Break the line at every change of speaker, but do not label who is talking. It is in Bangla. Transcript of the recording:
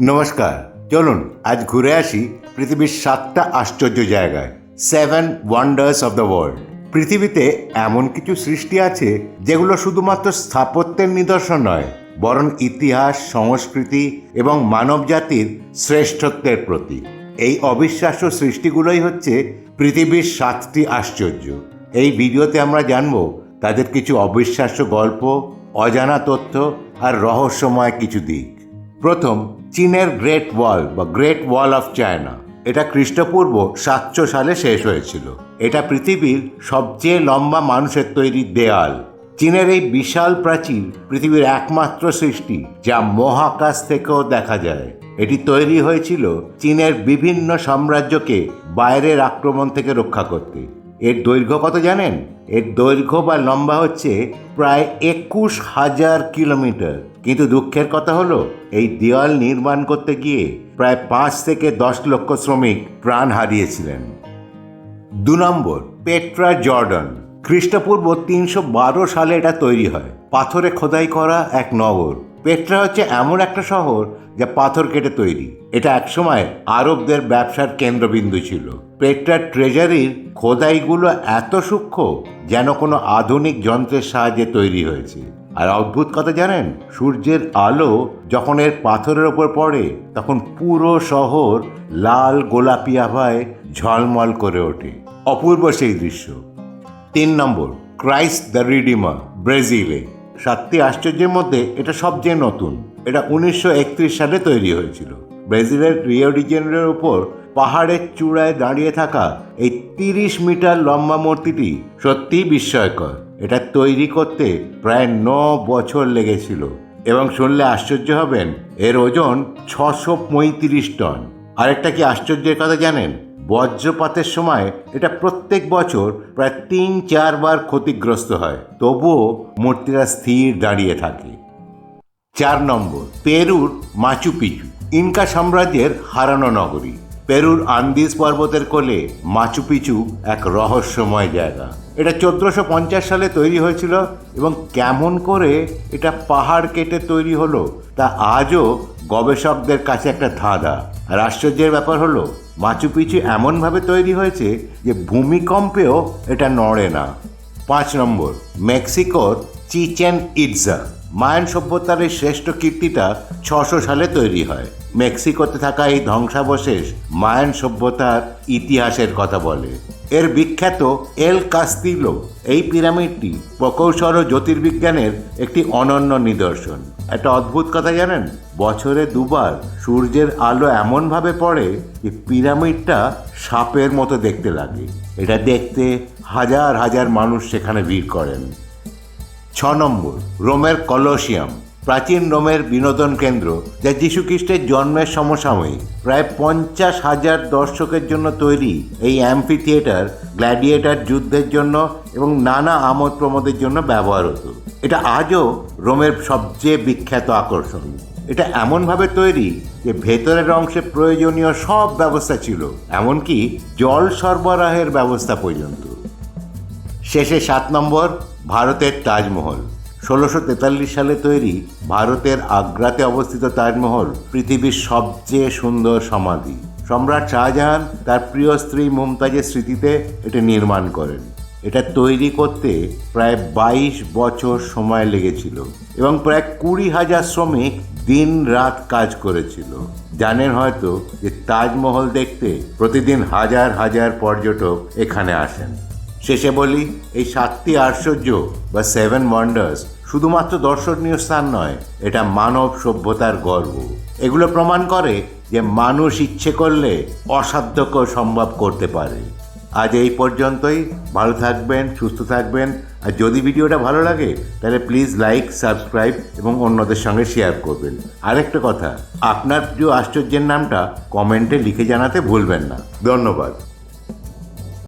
নমস্কার, চলুন আজ ঘুরে আসি পৃথিবীর সাতটা আশ্চর্য জায়গায় seven wonders of the world পৃথিবীতে এমন কিছু সৃষ্টি আছে যেগুলো শুধুমাত্র স্থাপত্যের নিদর্শন নয়, বরং ইতিহাস, সংস্কৃতি এবং মানবজাতির শ্রেষ্ঠত্বের প্রতীক। এই অবিশ্বাস্য সৃষ্টিগুলোই হচ্ছে পৃথিবীর সাতটি আশ্চর্য। এই ভিডিওতে আমরা জানব তাদের কিছু অবিশ্বাস্য গল্প, অজানা তথ্য আর রহস্যময় কিছু দিক। প্রথম চীনের গ্রেট ওয়াল বা গ্রেট ওয়াল অফ চায়না। এটা খ্রিস্টপূর্ব সাতশো সালে শেষ হয়েছিল। এটা পৃথিবীর সবচেয়ে লম্বা মানুষের তৈরি দেয়াল। চীনের এই বিশাল প্রাচীর পৃথিবীর একমাত্র সৃষ্টি, যা মহাকাশ থেকেও দেখা যায়। এটি তৈরি হয়েছিল চীনের বিভিন্ন সাম্রাজ্যকে বাইরের আক্রমণ থেকে রক্ষা করতে। এর দৈর্ঘ্য কত জানেন? এর দৈর্ঘ্য বা লম্বা হচ্ছে প্রায় একুশ হাজার কিলোমিটার। কিন্তু দুঃখের কথা হলো, এই দেওয়াল নির্মাণ করতে গিয়ে প্রায় পাঁচ থেকে দশ লক্ষ শ্রমিক প্রাণ হারিয়েছিলেন। দু নম্বর, পেট্রা জর্ডন। খ্রিস্টপূর্ব তিনশো বারো সালে এটা তৈরি হয়। পাথরে খোদাই করা এক নগর। পেট্রা হচ্ছে এমন একটা শহর যা পাথর কেটে তৈরি। এটা একসময় আরবদের ব্যবসার কেন্দ্রবিন্দু ছিল। পেট্রার ট্রেজারির খোদাইগুলো এত সূক্ষ্ম যেন কোনো আধুনিক যন্ত্রের সাহায্যে তৈরি হয়েছে। আর অদ্ভুত কথা জানেন, সূর্যের আলো যখন এর পাথরের ওপর পড়ে, তখন পুরো শহর লাল গোলাপি আভায় ঝলমল করে ওঠে। অপূর্ব সেই দৃশ্য। তিন নম্বর, ক্রাইস্ট দ্য রিডিমা ব্রাজিলে। সাতটি আশ্চর্যের মধ্যে এটা সবচেয়ে নতুন। এটা উনিশশো একত্রিশ সালে তৈরি হয়েছিল। ব্রাজিলের রিও ডিজেনের উপর পাহাড়ের চূড়ায় দাঁড়িয়ে থাকা এই তিরিশ মিটার লম্বা মূর্তিটি সত্যিই বিস্ময়কর। এটা তৈরি করতে প্রায় ন বছর লেগেছিল এবং শুনলে আশ্চর্য হবেন, এর ওজন ছশো পঁয়ত্রিশ টন। আরেকটা কি আশ্চর্যের কথা জানেন? বজ্রপাতের সময় এটা প্রত্যেক বছর প্রায় তিন চারবার ক্ষতিগ্রস্ত হয়, তবুও মূর্তিরা স্থির দাঁড়িয়ে থাকে। চার নম্বর, পেরুর মাচুপিচু, ইনকা সাম্রাজ্যের হারানো নগরী। পেরুর আন্দিজ পর্বতের কোলে মাচু পিচু এক রহস্যময় জায়গা। এটা চোদ্দোশো পঞ্চাশ সালে তৈরি হয়েছিল এবং কেমন করে এটা পাহাড় কেটে তৈরি হলো, তা আজও গবেষকদের কাছে একটা ধাঁধা। আর আশ্চর্যের ব্যাপার হলো মাচু পিচু এমনভাবে তৈরি হয়েছে যে ভূমিকম্পেও এটা নড়ে না। পাঁচ নম্বর, মেক্সিকোর চিচেন ইটজা মায়ান সভ্যতার এই শ্রেষ্ঠ কীর্তিটা ছশো সালে তৈরি হয়। মেক্সিকোতে থাকা এই ধ্বংসাবশেষ মায়ান সভ্যতার ইতিহাসের কথা বলে। এর বিখ্যাত এল কাস্তিলো, এই পিরামিডটি প্রকৌশল ও জ্যোতির্বিজ্ঞানের একটি অনন্য নিদর্শন। একটা অদ্ভুত কথা জানেন? বছরে দুবার সূর্যের আলো এমনভাবে পড়ে যে পিরামিডটা সাপের মতো দেখতে লাগে। এটা দেখতে হাজার হাজার মানুষ সেখানে ভিড় করেন। নম্বর, রোমের কলোসিয়াম, প্রাচীন রোমের বিনোদন কেন্দ্র, যা যীশুখ্রিস্টের জন্মের সমসাময়িক। প্রায় পঞ্চাশ হাজার দর্শকের জন্য তৈরি এই অ্যাম্পি থিয়েটার গ্ল্যাডিয়েটার যুদ্ধের জন্য এবং নানা আমোদ প্রমোদের জন্য ব্যবহার হতো এটা আজও রোমের সবচেয়ে বিখ্যাত আকর্ষণ। এটা এমনভাবে তৈরি যে ভেতরের অংশে প্রয়োজনীয় সব ব্যবস্থা ছিল, এমনকি জল সরবরাহের ব্যবস্থা পর্যন্ত। শেষে সাত নম্বর ভারতের তাজমহল। ষোলোশো তেতাল্লিশ সালে তৈরি ভারতের আগ্রাতে অবস্থিত তাজমহল পৃথিবীর সবচেয়ে সুন্দর সমাধি। সম্রাট শাহজাহান তার প্রিয় স্ত্রী মুমতাজের স্মৃতিতে এটা নির্মাণ করেন। এটা তৈরি করতে প্রায় বাইশ বছর সময় লেগেছিল এবং প্রায় কুড়ি হাজার শ্রমিক দিন রাত কাজ করেছিল। জানেন হয়তো যে তাজমহল দেখতে প্রতিদিন হাজার হাজার পর্যটক এখানে আসেন। শেষে বলি, এই সাতটি আশ্চর্য বা সেভেন ওয়ান্ডার্স শুধুমাত্র দর্শনীয় স্থান নয়, এটা মানব সভ্যতার গর্ব। এগুলো প্রমাণ করে যে মানুষ ইচ্ছে করলে অসাধ্যকেও সম্ভব করতে পারে। আজ এই পর্যন্তই। ভালো থাকবেন, সুস্থ থাকবেন। আর যদি ভিডিওটা ভালো লাগে, তাহলে প্লিজ লাইক সাবস্ক্রাইব এবং অন্যদের সঙ্গে শেয়ার করবেন। আরেকটা কথা, আপনার প্রিয় আশ্চর্যের নামটা কমেন্টে লিখে জানাতে ভুলবেন না। ধন্যবাদ।